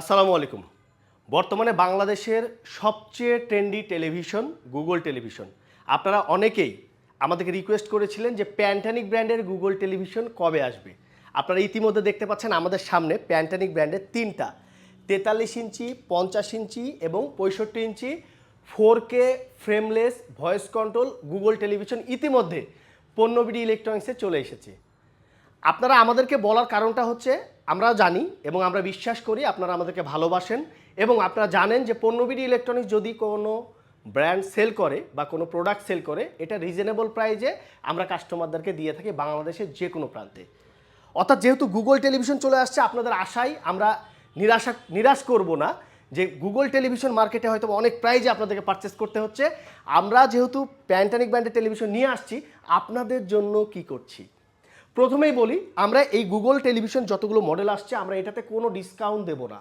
আসসালামু আলাইকুম। বর্তমানে বাংলাদেশের সবচেয়ে ট্রেন্ডি টেলিভিশন গুগল টেলিভিশন। আপনারা অনেকেই আমাদেরকে রিকোয়েস্ট করেছিলেন যে প্যান্টানিক ব্র্যান্ডের গুগল টেলিভিশন কবে আসবে। আপনারা ইতিমধ্যে দেখতে পাচ্ছেন আমাদের সামনে প্যান্টানিক ব্র্যান্ডের তিনটা। তেতাল্লিশ ইঞ্চি, পঞ্চাশ ইঞ্চি এবং পঁয়ষট্টি inch, four K frameless voice control Google television ইতিমধ্যে পণ্যবিডি ইলেকট্রনিক্সে চলে এসেছে। আপনারা আমাদেরকে বলার কারণটা হচ্ছে আমরা জানি এবং আমরা বিশ্বাস করি আপনারা আমাদেরকে ভালোবাসেন এবং আপনারা জানেন যে পণ্যবিডি ইলেকট্রনিক্স যদি কোনো ব্র্যান্ড সেল করে বা কোনো প্রোডাক্ট সেল করে, এটা রিজনেবল প্রাইজে আমরা কাস্টমারদেরকে দিয়ে থাকি বাংলাদেশের যে কোনো প্রান্তে। অর্থাৎ যেহেতু গুগল টেলিভিশন চলে আসছে, আপনাদের আশাই আমরা নিরাশা, নিরাশ করব না যে গুগল টেলিভিশন মার্কেটে হয়তো অনেক প্রাইজে আপনাদেরকে পারচেস করতে হচ্ছে। আমরা যেহেতু প্যান্টানিক ব্র্যান্ডের টেলিভিশন নিয়ে আসছি, আপনাদের জন্য কি করছি? প্রথমেই বলি, আমরা এই গুগল টেলিভিশন যতগুলো মডেল আসছে, আমরা এটাতে কোনো ডিসকাউন্ট দেব না।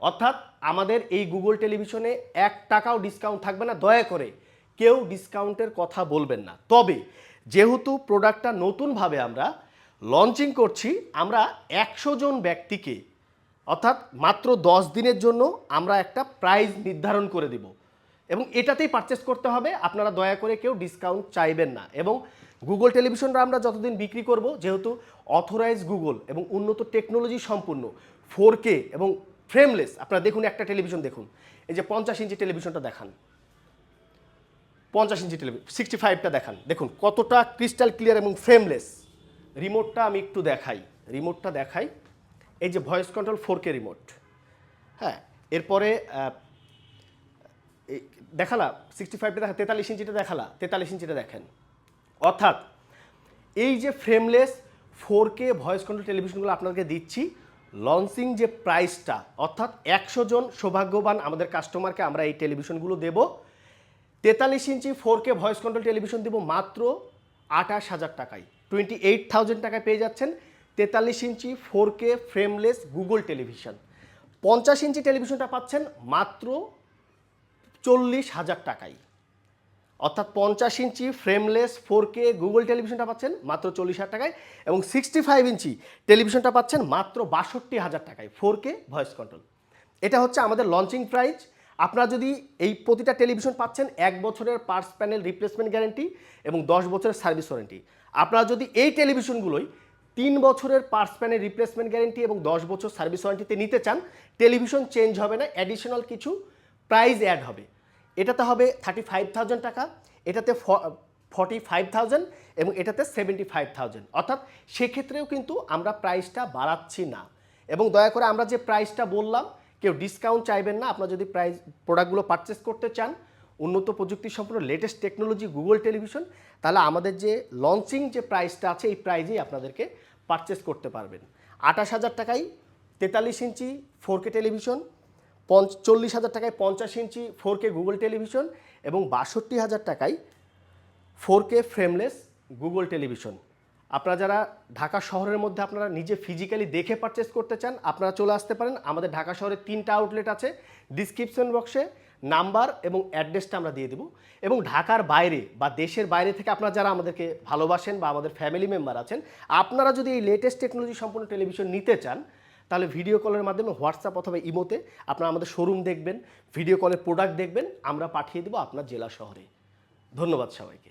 অর্থাৎ আমাদের এই গুগল টেলিভিশনে এক টাকাও ডিসকাউন্ট থাকবে না, দয়া করে কেউ ডিসকাউন্টের কথা বলবেন না। তবে যেহেতু প্রোডাক্টটা নতুনভাবে আমরা লঞ্চিং করছি, আমরা একশো জন ব্যক্তিকে, অর্থাৎ মাত্র দশ দিনের জন্য আমরা একটা প্রাইজ নির্ধারণ করে দেব। এবং এটাতেই পারচেস করতে হবে, আপনারা দয়া করে কেউ ডিসকাউন্ট চাইবেন না। এবং গুগল টেলিভিশনটা আমরা যতদিন বিক্রি করব, যেহেতু অথরাইজ গুগল এবং উন্নত টেকনোলজি সম্পূর্ণ ফোর কে এবং ফ্রেমলেস আপনারা দেখুন একটা টেলিভিশন দেখুন। এই যে পঞ্চাশ ইঞ্চি টেলিভিশনটা দেখান। পঞ্চাশ ইঞ্চি টেলিভিশন সিক্সটি ফাইভটা দেখান। দেখুন কতটা ক্রিস্টাল ক্লিয়ার এবং ফ্রেমলেস রিমোটটা আমি একটু দেখাই। রিমোটটা দেখাই। এই যে voice control four K remote হ্যাঁ এরপরে দেখালা সিক্সটি ফাইভটা দেখা, তেতাল্লিশ ইঞ্চিটা দেখালা, তেতাল্লিশ ইঞ্চিটা দেখেন। অর্থাৎ এই যে frameless four K voice control টেলিভিশনগুলো আপনাদেরকে দিচ্ছি লঞ্চিং যে প্রাইসটা অর্থাৎ একশো জন সৌভাগ্যবান আমাদের কাস্টমারকে আমরা এই টেলিভিশনগুলো দেব। তেতাল্লিশ inch four K voice control television দেবো মাত্র আঠাশ হাজার টাকায়। টোয়েন্টি এইট থাউজেন্ড টাকায় পেয়ে যাচ্ছেন তেতাল্লিশ inch four K frameless Google television পঞ্চাশ ইঞ্চি টেলিভিশনটা পাচ্ছেন মাত্র চল্লিশ হাজার টাকায়। অর্থাৎ পঞ্চাশ inch frameless four K Google টেলিভিশনটা পাচ্ছেন মাত্র চল্লিশ হাজার টাকায় এবং সিক্সটি ফাইভ ইঞ্চি টেলিভিশনটা পাচ্ছেন মাত্র বাষট্টি হাজার টাকায় ফোর কে ভয়েস কন্ট্রোল এটা হচ্ছে আমাদের লঞ্চিং প্রাইস আপনারা যদি এই প্রতিটা টেলিভিশন পাচ্ছেন, এক বছরের পার্স প্যানেল রিপ্লেসমেন্ট গ্যারেন্টি এবং দশ বছরের সার্ভিস ওয়ারেন্টি আপনারা যদি এই টেলিভিশনগুলোই তিন বছরের পার্স প্যানেল রিপ্লেসমেন্ট গ্যারেন্টি এবং দশ বছর সার্ভিস ওয়ারেন্টিতে নিতে চান টেলিভিশন চেঞ্জ হবে না অ্যাডিশনাল কিছু প্রাইস অ্যাড হবে। এটাতে হবে থার্টি ফাইভ থাউজেন্ড টাকা, এটাতে ফর্টি ফাইভ থাউজেন্ড এবং এটাতে সেভেন্টি ফাইভ থাউজেন্ড অর্থাৎ সেক্ষেত্রেও কিন্তু আমরা প্রাইসটা বাড়াচ্ছি না। এবং দয়া করে আমরা যে প্রাইসটা বললাম, কেউ ডিসকাউন্ট চাইবেন না। আপনারা যদি প্রাইস প্রোডাক্টগুলো পারচেস করতে চান, উন্নত প্রযুক্তি সম্পন্ন লেটেস্ট টেকনোলজি গুগল টেলিভিশন তাহলে আমাদের যে লঞ্চিং যে প্রাইসটা আছে, এই প্রাইজেই আপনাদেরকে পারচেস করতে পারবেন। আঠাশ হাজার টাকায় তেতাল্লিশ ইঞ্চি ফোর কে টেলিভিশন পঞ্চ চল্লিশ হাজার টাকায় পঞ্চাশ inch four K Google television এবং বাষট্টি হাজার টাকায় four K frameless Google television আপনারা যারা ঢাকা শহরের মধ্যে আপনারা নিজে ফিজিক্যালি দেখে পারচেস করতে চান, আপনারা চলে আসতে পারেন। আমাদের ঢাকা শহরে তিনটা আউটলেট আছে। ডিসক্রিপশন বক্সে নাম্বার এবং অ্যাড্রেসটা আমরা দিয়ে দেবো। এবং ঢাকার বাইরে বা দেশের বাইরে থেকে আপনারা যারা আমাদেরকে ভালোবাসেন বা আমাদের ফ্যামিলি মেম্বার আছেন, আপনারা যদি এই লেটেস্ট টেকনোলজি সম্পন্ন টেলিভিশন নিতে চান তাহলে ভিডিও কলের মাধ্যমে হোয়াটসঅ্যাপ অথবা ইমোতে আপনারা আমাদের শোরুম দেখবেন ভিডিও কলের প্রোডাক্ট দেখবেন, আমরা পাঠিয়ে দেবো আপনার জেলা শহরে। ধন্যবাদ সবাইকে।